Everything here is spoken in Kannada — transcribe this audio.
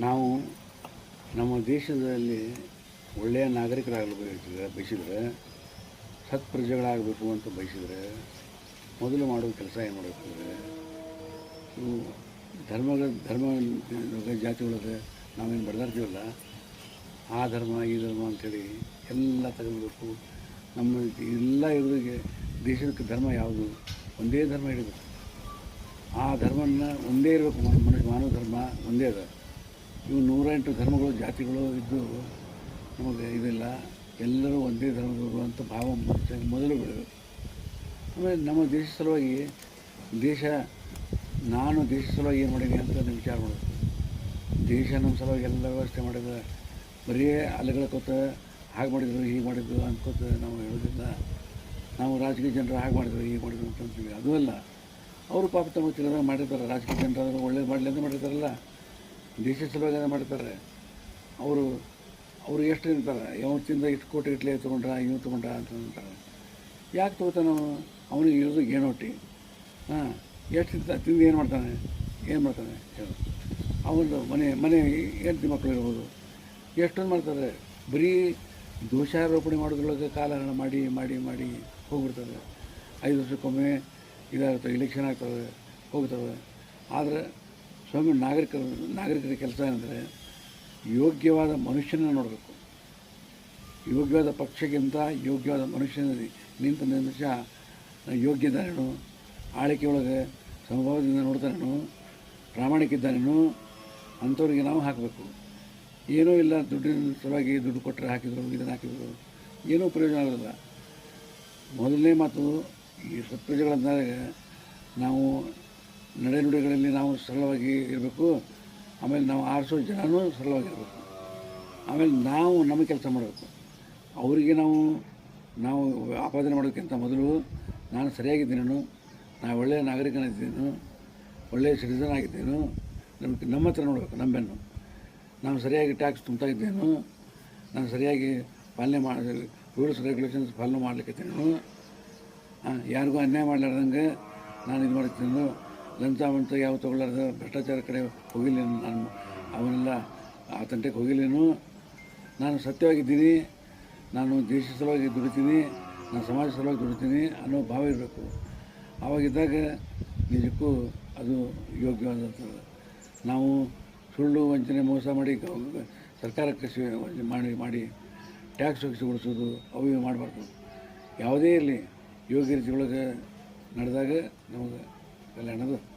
ನಾವು ನಮ್ಮ ದೇಶದಲ್ಲಿ ಒಳ್ಳೆಯ ನಾಗರಿಕರಾಗಲು ಬಯಸಿದ್ರೆ, ಬಯಸಿದರೆ ಸತ್ಪ್ರಜೆಗಳಾಗಬೇಕು ಅಂತ ಬಯಸಿದರೆ, ಮೊದಲು ಮಾಡುವ ಕೆಲಸ ಏನು ಮಾಡಬೇಕಂದ್ರೆ ಇವು ಧರ್ಮಗಳ ಧರ್ಮ ಜಾತಿಗಳೊಳಗೆ ನಾವೇನು ಬಡ್ದಾಡ್ತೀವಲ್ಲ, ಆ ಧರ್ಮ, ಈ ಧರ್ಮ ಅಂಥೇಳಿ ಎಲ್ಲ ತಗೊಳ್ಬೇಕು. ನಮ್ಮ ಎಲ್ಲ ಇವರಿಗೆ ದೇಶಕ್ಕೆ ಧರ್ಮ ಯಾವುದು? ಒಂದೇ ಧರ್ಮ ಇಡಬೇಕು ಆ ಧರ್ಮನ ಒಂದೇ ಇರಬೇಕು. ಮನುಷ್ಯ ಮಾನವ ಧರ್ಮ ಒಂದೇ ಅದ. ಇವು ನೂರೆಂಟು ಧರ್ಮಗಳು, ಜಾತಿಗಳು ಇದ್ದು ನಮಗೆ ಇದಿಲ್ಲ ಎಲ್ಲರೂ ಒಂದೇ ಧರ್ಮದವರು ಅಂತ ಭಾವ ಮೊದಲು ಬೆಳಬೇಕು ಆಮೇಲೆ ನಮ್ಮ ದೇಶ ಸಲುವಾಗಿ ದೇಶ, ನಾನು ದೇಶ ಸಲುವಾಗಿ ಏನು ಮಾಡಿದೆ ಅಂತ ವಿಚಾರ ಮಾಡಬೇಕು ದೇಶ ನಮ್ಮ ಸಲುವಾಗಿ ಎಲ್ಲ ವ್ಯವಸ್ಥೆ ಮಾಡಿದ, ಬರೀ ಅಲೆಗಳ ಕೊತ್ತ ಹಾಗೆ ಮಾಡಿದ್ರು, ಹೀಗೆ ಮಾಡಿದ್ರು ಅನ್ಕೋತ ನಾವು ಹೇಳೋದಿಲ್ಲ ನಾವು ರಾಜಕೀಯ ಜನರು ಹಾಗೆ ಮಾಡಿದ್ರು, ಹೀಗೆ ಮಾಡಿದ್ರು ಅಂತ ಅಂತೀವಿ. ಅದು ಅಲ್ಲ. ಅವರು ಪಾಪ ತಮ್ಮ ತಿಳಿದಾಗ ಮಾಡಿರ್ತಾರೆ. ರಾಜಕೀಯ ಜನರಾದರೂ ಒಳ್ಳೇದು ಮಾಡಲಿ ಅಂತ ಮಾಡಿರ್ತಾರಲ್ಲ. ದೇಶ ಸಲುವಾಗಿ ಏನು ಮಾಡ್ತಾರೆ. ಅವರು ಅವರು ಎಷ್ಟು ಇರ್ತಾರೆ ಯಾವತ್ತಿಂದ ಇಷ್ಟು ಕೋಟಿ ಇಟ್ಲೆ ತೊಗೊಂಡ್ರ ಇವು ತೊಗೊಂಡ್ರ ಅಂತ ಅಂತಾರೆ. ಯಾಕೆ ತೊಗೋತಾನೆ? ಅವನು ಅವನಿಗೆ ಇರೋದು ಏನೊಟ್ಟಿ ಹಾಂ, ಎಷ್ಟು ತಿಂತ, ತಿಂದು ಏನು ಮಾಡ್ತಾನೆ? ಏನು ಮಾಡ್ತಾನೆ? ಹೇಳು. ಅವನದು ಮನೆ ಮನೆ ಹೆಂಡತಿ ಮಕ್ಕಳು ಇರ್ಬೋದು. ಎಷ್ಟೊಂದು ಮಾಡ್ತಾರೆ. ಬರೀ ದೋಷಾರೋಪಣೆ ಮಾಡೋದ್ರೊಳಗೆ ಕಾಲಹರಣ ಮಾಡಿ ಮಾಡಿ ಮಾಡಿ ಹೋಗ್ಬಿಡ್ತಾರೆ. ಐದು ವರ್ಷಕ್ಕೊಮ್ಮೆ ಇದಾಗುತ್ತೆ ಇಲೆಕ್ಷನ್ ಆಗ್ತವೆ ಹೋಗ್ತವೆ ಆದರೆ ಸ್ವಾಮಿ, ನಾಗರಿಕ, ನಾಗರಿಕರ ಕೆಲಸ ಏನಂದರೆ ಯೋಗ್ಯವಾದ ಮನುಷ್ಯನ ನೋಡಬೇಕು. ಯೋಗ್ಯವಾದ ಪಕ್ಷಕ್ಕಿಂತ ಯೋಗ್ಯವಾದ ಮನುಷ್ಯನ ನಿಂತ ನಿಮಿಷ ಯೋಗ್ಯದಾನೇನು ಆಳಿಕೆ ಒಳಗೆ ಸಮಭಾವದಿಂದ ನೋಡ್ತಾನೇನು, ಪ್ರಾಮಾಣಿಕ ಇದ್ದಾನೇನು, ಅಂಥವ್ರಿಗೆ ನಾವು ಹಾಕಬೇಕು. ಏನೂ ಇಲ್ಲ, ದುಡ್ಡಿನ ಸಲುವಾಗಿ ದುಡ್ಡು ಕೊಟ್ಟರೆ ಹಾಕಿದ್ರು, ಇದನ್ನು ಹಾಕಿದ್ರು, ಏನೂ ಪ್ರಯೋಜನ ಆಗೋದಿಲ್ಲ. ಮೊದಲನೇ ಮಾತು ಈ ಸತ್ಪ್ರಜೆಗಳಂದಾಗ ನಾವು ನಡೆನುಡಿಗಳಲ್ಲಿ ನಾವು ಸರಳವಾಗಿ ಇರಬೇಕು. ಆಮೇಲೆ ನಾವು ಆರಿಸೋ ಜನನೂ ಸರಳವಾಗಿರಬೇಕು. ಆಮೇಲೆ ನಾವು ನಮ್ಮ ಕೆಲಸ ಮಾಡಬೇಕು. ಅವರಿಗೆ ನಾವು ನಾವು ಆಪಾದನೆ ಮಾಡೋಕ್ಕಿಂತ ಮೊದಲು ನಾನು ಸರಿಯಾಗಿದ್ದೇನು ನಾನು ಒಳ್ಳೆಯ ನಾಗರಿಕನಿದ್ದೇನು ಒಳ್ಳೆಯ ಸಿಟಿಸನ್ ಆಗಿದ್ದೇನು? ನಮ್ಮ ನಮ್ಮ ಹತ್ರ ನೋಡಬೇಕು, ನಮ್ಮನ್ನು. ನಾನು ಸರಿಯಾಗಿ ಟ್ಯಾಕ್ಸ್ ತುಂಬ್ತಾ ಇದ್ದೇನು ನಾನು ಸರಿಯಾಗಿ ಪಾಲನೆ ಮಾಡಿ ರೂಲ್ಸ್ ರೆಗ್ಯುಲೇಷನ್ಸ್ ಪಾಲನೆ ಮಾಡಲಿಕ್ಕೆ ಯಾರಿಗೂ ಅನ್ಯಾಯ ಮಾಡಲಾರ್ದಂಗೆ ನಾನು ಇದು ಮಾಡ್ತೀನಿ ಲಂಚ ಮಂಚ ಯಾವ ತಗೊಳ್ಳಾರ ಭ್ರಷ್ಟಾಚಾರ ಕಡೆ ಹೋಗಿಲ್ಲ ನಾನು. ಅವನ್ನೆಲ್ಲ ಆ ತಂಟೆಗೆ ಹೋಗಿಲ್ಲೇನು? ನಾನು ಸತ್ಯವಾಗಿದ್ದೀನಿ. ನಾನು ದೇಶ ಸಲುವಾಗಿ ದುಡಿತೀನಿ. ನಾನು ಸಮಾಜ ಸಲುವಾಗಿ ದುಡಿತೀನಿ ಅನ್ನೋ ಭಾವ ಇರಬೇಕು. ಆವಾಗಿದ್ದಾಗ ನಿಜಕ್ಕೂ ಅದು ಯೋಗ್ಯವಾದಂಥದ್ದು. ನಾವು ಸುಳ್ಳು ವಂಚನೆ ಮೋಸ ಮಾಡಿ ಸರ್ಕಾರಕ್ಕೆ ಮಾಡಿ ಮಾಡಿ ಟ್ಯಾಕ್ಸ್ ಉಳಿಸೋದು ಅವು ಇವು ಮಾಡಬಾರ್ದು. ಯಾವುದೇ ಇರಲಿ ಯೋಗ್ಯ ರೀತಿ ಒಳಗೆ ನಡೆದಾಗ ನಮಗೆ ಕಲ್ಯಾಣದು